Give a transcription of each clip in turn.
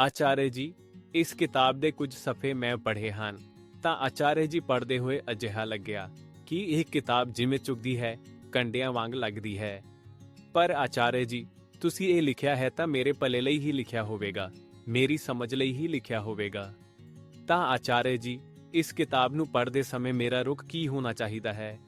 ਆਚਾਰਯ ਜੀ, ਇਸ ਕਿਤਾਬ ਦੇ ਕੁਝ ਸਫ਼ੇ ਮੈਂ ਪੜ੍ਹੇ ਹਨ। ਤਾਂ ਆਚਾਰਯ ਜੀ ਪੜ੍ਹਦੇ ਹੋਏ ਅਜਿਹਾ ਲੱਗਿਆ ਕਿ ਇਹ ਕਿਤਾਬ ਜਿਵੇਂ ਚੁਗਦੀ ਹੈ, ਕੰਡਿਆਂ ਵਾਂਗ ਲੱਗਦੀ ਹੈ। ਪਰ ਆਚਾਰਯ ਜੀ, ਤੁਸੀਂ ਇਹ ਲਿਖਿਆ ਹੈ ਤਾਂ ਮੇਰੇ ਭਲੇ ਲਈ ਹੀ ਲਿਖਿਆ ਹੋਵੇਗਾ, ਮੇਰੀ ਸਮਝ ਲਈ ਹੀ ਲਿਖਿਆ ਹੋਵੇਗਾ। ਤਾਂ ਆਚਾਰੇ ਜੀ, ਇਸ ਕਿਤਾਬ ਨੂੰ ਪੜ੍ਹਦੇ ਸਮੇਂ ਮੇਰਾ ਰੁਖ ਕੀ ਹੋਣਾ ਚਾਹੀਦਾ ਹੈ?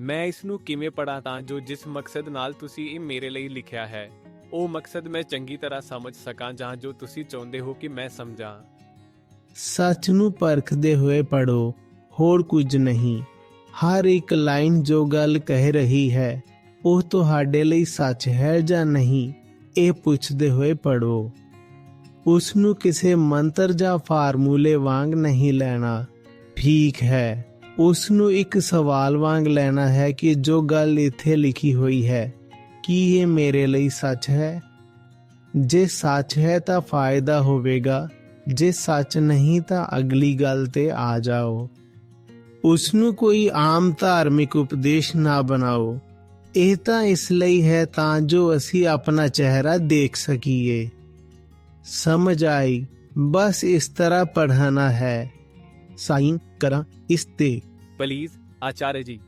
ਮੈਂ ਇਸ ਨੂੰ ਕਿਵੇਂ ਪੜ੍ਹਾਂ ਤਾਂ ਜੋ ਜਿਸ ਮਕਸਦ ਨਾਲ ਤੁਸੀਂ ਇਹ ਮੇਰੇ ਲਈ ਲਿਖਿਆ ਹੈ ਉਹ ਮਕਸਦ ਮੈਂ ਚੰਗੀ ਤਰ੍ਹਾਂ ਸਮਝ ਸਕਾਂ ਜਾਂ ਜੋ ਤੁਸੀਂ ਚਾਹੁੰਦੇ ਹੋ ਕਿ ਮੈਂ ਸਮਝਾਂ। ਸੱਚ ਨੂੰ ਪਰਖਦੇ ਹੋਏ ਪੜੋ ਹੋਰ ਕੁਝ ਨਹੀਂ। ਹਰ ਇੱਕ ਲਾਈਨ ਜੋ ਗੱਲ ਕਹਿ ਰਹੀ ਹੈ, ਉਹ ਤੁਹਾਡੇ ਲਈ ਸੱਚ ਹੈ ਜਾਂ ਨਹੀਂ, ਇਹ ਪੁੱਛਦੇ ਹੋਏ ਪੜੋ ਉਸ ਨੂੰ ਕਿਸੇ ਮੰਤਰ ਜਾਂ ਫਾਰਮੂਲੇ ਵਾਂਗ ਨਹੀਂ ਲੈਣਾ। ਠੀਕ ਹੈ, ਉਸ ਨੂੰ ਇੱਕ ਸਵਾਲ ਵਾਂਗ ਲੈਣਾ ਹੈ ਕਿ ਜੋ ਗੱਲ ਇੱਥੇ ਲਿਖੀ ਹੋਈ ਹੈ ਕੀ ਇਹ ਮੇਰੇ ਲਈ ਸੱਚ ਹੈ? ਜੇ ਸੱਚ ਹੈ ਤਾਂ ਫਾਇਦਾ ਹੋਵੇਗਾ, ਜੇ ਸੱਚ ਨਹੀਂ ਤਾਂ ਅਗਲੀ ਗੱਲ ਤੇ ਆ ਜਾਓ। ਉਸ ਨੂੰ ਕੋਈ ਆਮ ਧਾਰਮਿਕ ਉਪਦੇਸ਼ ਨਾ ਬਣਾਓ। ਇਹ ਤਾਂ ਇਸ ਲਈ ਹੈ ਤਾਂ ਜੋ ਅਸੀਂ ਆਪਣਾ ਚਿਹਰਾ ਦੇਖ ਸਕੀਏ। ਸਮਝ ਆਈ, ਬਸ ਇਸ ਤਰ੍ਹਾਂ ਪੜ੍ਹਨਾ ਹੈ। ਸਾਈਨ ਕਰਾਂ ਇਸ ਤੇ। ਪਲੀਜ਼ ਆਚਾਰਯ ਜੀ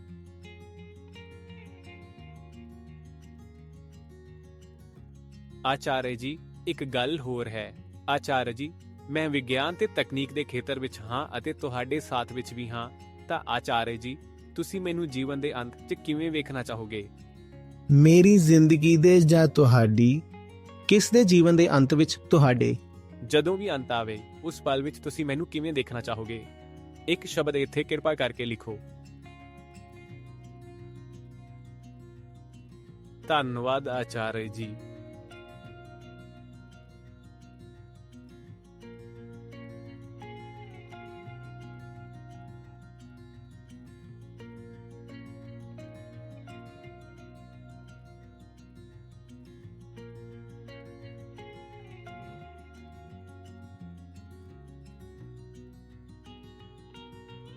ਆਚਾਰਯ ਜੀ ਇੱਕ ਗੱਲ ਹੋਰ ਹੈ। ਆਚਾਰਯ ਜੀ ਮੈਂ ਵਿਗਿਆਨ ਤੇ ਤਕਨੀਕ ਦੇ ਖੇਤਰ ਵਿੱਚ ਹਾਂ ਅਤੇ ਤੁਹਾਡੇ ਸਾਥ ਵਿੱਚ ਵੀ ਹਾਂ। ਤਾਂ ਆਚਾਰਯ ਜੀ ਤੁਸੀਂ ਮੈਨੂੰ ਜੀਵਨ ਦੇ ਅੰਤ 'ਚ ਕਿਵੇਂ ਵੇਖਣਾ ਚਾਹੋਗੇ? ਮੇਰੀ ਜ਼ਿੰਦਗੀ ਦੇ ਜਾਂ ਤੁਹਾਡੀ? ਕਿਸ ਦੇ ਜੀਵਨ ਦੇ ਅੰਤ ਵਿੱਚ ਤੁਹਾਡੇ? ਜਦੋਂ ਵੀ ਅੰਤ ਆਵੇ ਉਸ ਪਲ ਵਿੱਚ ਤੁਸੀਂ ਮੈਨੂੰ ਕਿਵੇਂ ਦੇਖਣਾ ਚਾਹੋਗੇ? ਇੱਕ ਸ਼ਬਦ ਇੱਥੇ ਕਿਰਪਾ ਕਰਕੇ ਲਿਖੋ। ਧੰਨਵਾਦ ਆਚਾਰਯ ਜੀ।